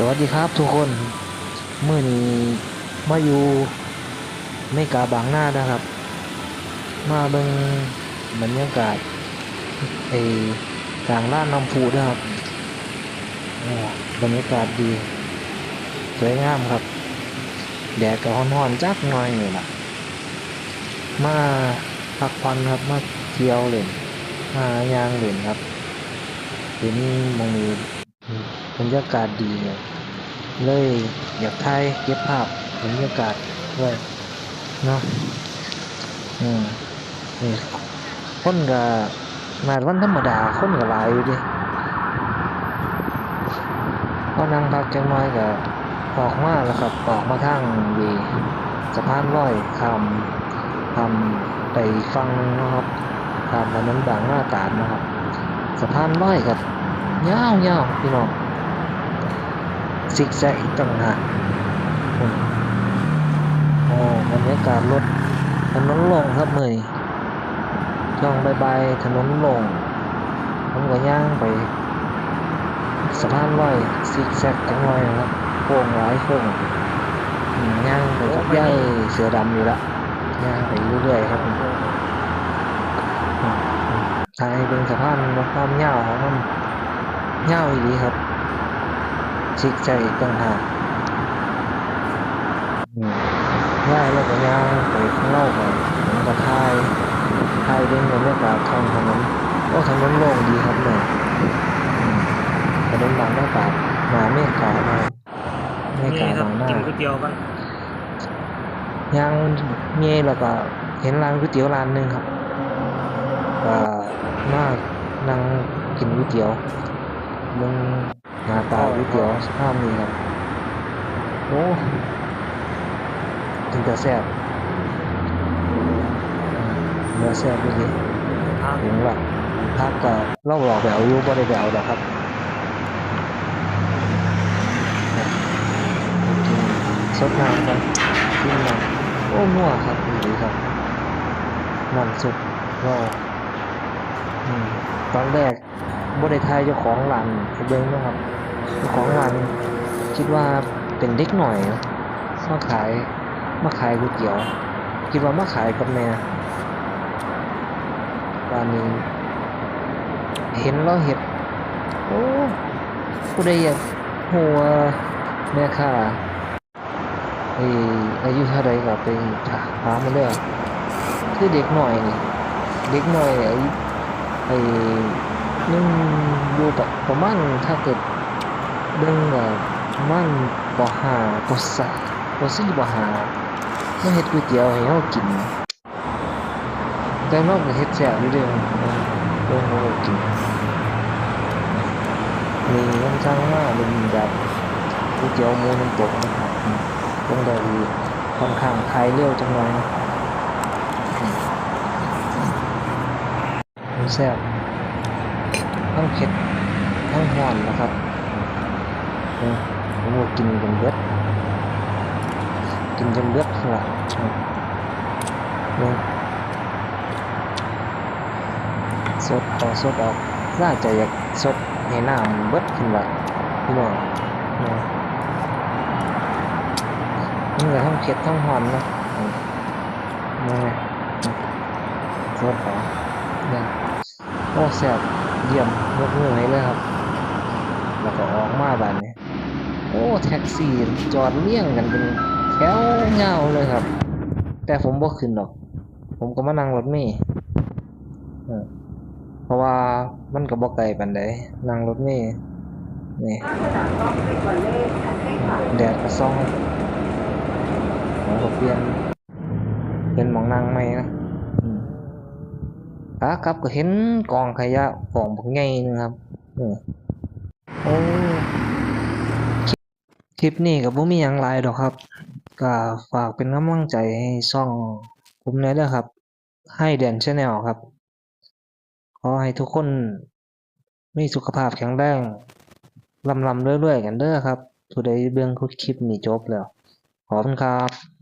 สวัสดีครับทุกคนเมื่อนี้มาอยู่ไม่กาบางหน้านะครับ มาเบิ่งบรรยากาศไอ้กลางล้านน้ำพุนะครับบรรยากาศดีสวยงามครับ แดดก็ร้อนๆจักหน่อยนี่ล่ะมาพักผ่อนครับมาเที่ยวเล่นมาย่างเล่นครับเห็นมองนี้ บรรยากาศดีเลยอยากถ่ายเก็บภาพบรรยากาศไว้เนาะอืมนี่คนก็มาวันธรรมดาคนก็หลายอยู่ดิพอนั่งพักจังน้อยก็ออกมาแล้วครับออกมาทางดีสะพานลอยข้ามข้ามไปอีกฝั่งนะครับข้ามถนนบางหน้าตาดนะครับสะพานลอยครับยาวยาวพี่น้อง ซิกแซกอีกต่างหากโอ้บรรยากาศรถถนนลงครับเมื่อยช่องบายบถนนลงผมก็ย่างไปสะพานลอยซิกแซกจังหน่อยนะครับโค้งหลายโค้งย่างไปกับย่ายเสือดำอยู่ละย่างไปเรื่อยๆครับผมอืมอืมทางเป็นสะพานความยาวของมันยาวอีกครับ ชิกใจอีกต่างหากอืมย่ายแล้วก็ย่างไปข้างนอกไปผมก็ทายทายเรื่องบรรยากาศทางถนนโอ้ถนนโล่งดีครับเนี่ยอืมถนนบางหน้าตราดหนาเมฆขาวมาเมฆนี่ขาวครับบางหน้ากินก๋วยเตี๋ยวกันย่างเงี้ยแล้วก็เห็นร้านก๋วยเตี๋ยวร้านหนึ่งครับก็มานั่งกินก๋วยเตี๋ยวมึงหน้า ตาก๋วยเตี๋ยวสภาพนี้ครับโอ้ถึงจะแซ่บเนื้อแซ่บดีทางถึงว่าพักก็เล่าหลอกแบวอยู่บ่ได้แบวดอกครับสดน้ำกันกินน้ำโอ้นัวครับดีครับน้ำซุปก็ตอนแรกบ่ได้ทายเจ้าของร้านไปเบิ่งนะครับ ของร้านคิดว่าเป็นเด็กหน่อยเนาะมาขายมาขายก๋วยเตี๋ยว คิดว่ามาขายกับแม่ร้านนี้เห็นแล้วเห็ดโอ้ผู้ใดอยากหัวแม่ค้าไอ้อายุเท่าไรก็ไปถามมาเด้อคือเด็กหน่อยนี่เด็กหน่อยไอ้ไอ้นึ่งอยู่ประมาณถ้าเกิด เบิ่งก็ประมาณปห้าปสามปสี่ปห้ามาเฮ็ดก๋วยเตี๋ยวให้เฮากิน แต่นอกจากเฮ็ดแซ่บอยู่เด้อเรื่องเรากินมีน้ำช่างมาเป็นแบบก๋วยเตี๋ยวหมูน้ำตกนะครับต้องได้ค่อนข้างคลายเร็วจังหน่อยนะอืมมันแซ่บทั้งเผ็ดทั้งหอนนะครับ ผมกินจนเบิดกินจนเบิดพุ่นล่ะสดเอสดออกน่าจะอยากสดให้น้ำเบิดขึ้นละพี่น้องเนาะนี่ก็ทั้งเผ็ดทั้งหอมนะนี่ไงอืมสดเอาเนี่โอ้แซ่บเยี่ยมยกมือให้เลยครับ แล้วก็ออกมาบ้านนี้ โอ้แท็กซี่จอดเรียงกันเป็นแถวยาเลยครับ แต่ผมบ่ขึ้นหรอก ผมก็มานั่งรถเมล์เออเพราะว่ามันก็บ่ไกลปานใดนั่งรถเมล์นี่แดดก็ส่องผมก็เปลี่ยนเป็นหมองนั่งใหม่นะอืมขากลับก็เห็นกองขยะกองบักใหญ่หนึงครับโอ้ คลิปนี้กับผมมีอย่างไรดอกครับก็ฝากเป็นกำลังใจให้ช่องผมหน่อยเด้อครับ ให้เด่นชาแนลครับ ขอให้ทุกคนมีสุขภาพแข็งแรงลำลำเรื่อยๆกันเด้อครับทุกใดเบื้องคลิปนี้จบแล้ว ขอบคุณครับ